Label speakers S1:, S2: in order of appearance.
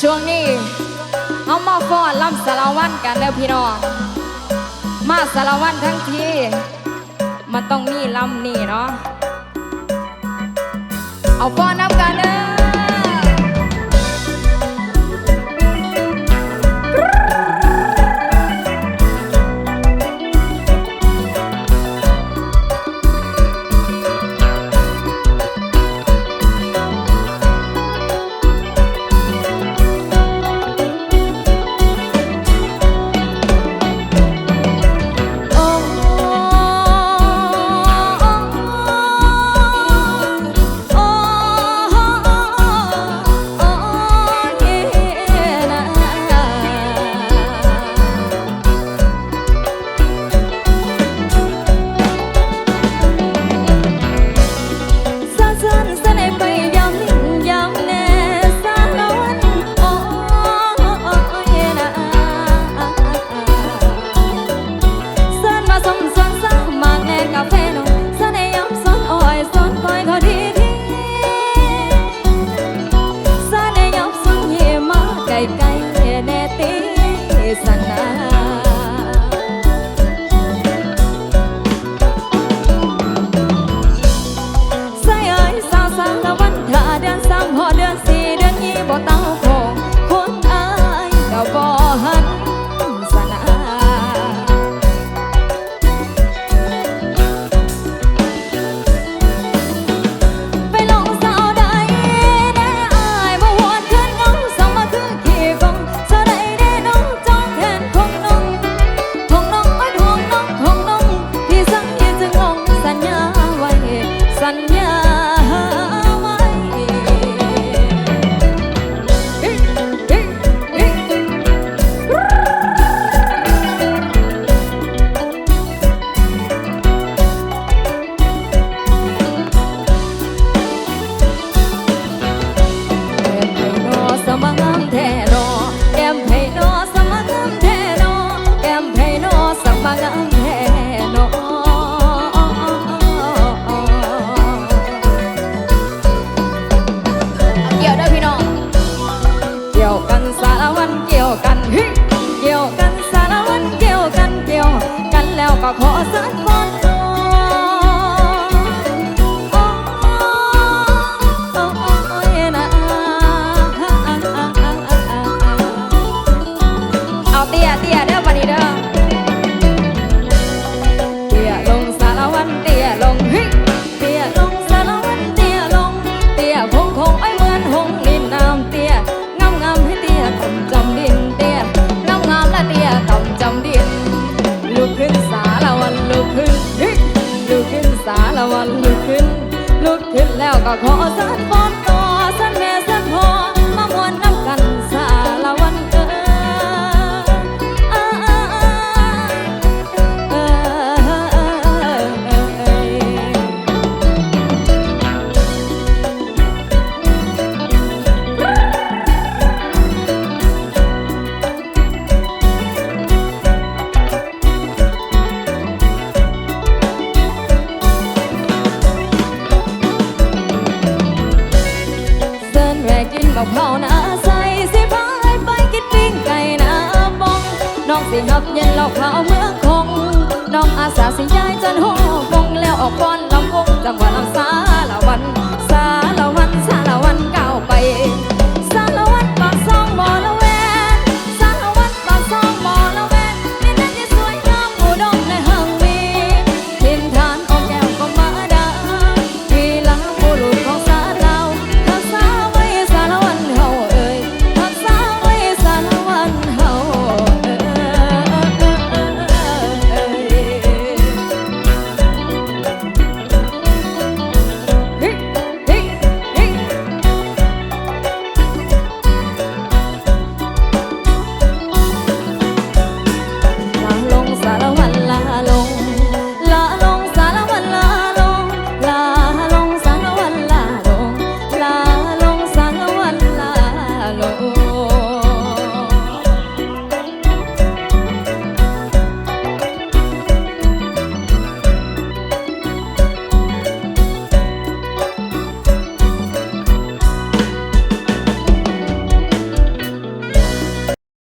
S1: ช่วงนี้เอามาฟอนลำสารวันกันแล้วพี่น้อง มาสารวันทั้งที มันต้องมีลำนี่เนาะ เอาฟอนน้ำกันเสนาารวันเกี่ยวกันเกี่ยวกันสารวันเกี่ยวกันเกี่ยวกันแล้วก็ขอสักคน ละวันลุกขึ้น ลุกขึ้นแล้วก็ขอสันพร้อมต่อสันแม่สันพ่อ กับเขาน้าใสสิพายไปกินปิ้งไก่น้าบอง น้องสิหับเย็นหลอกเขาเมืองคง น้องอาสาสิยายจนหงฟงแล้วออกก้อนลำวงจังหวะลำซาละวัน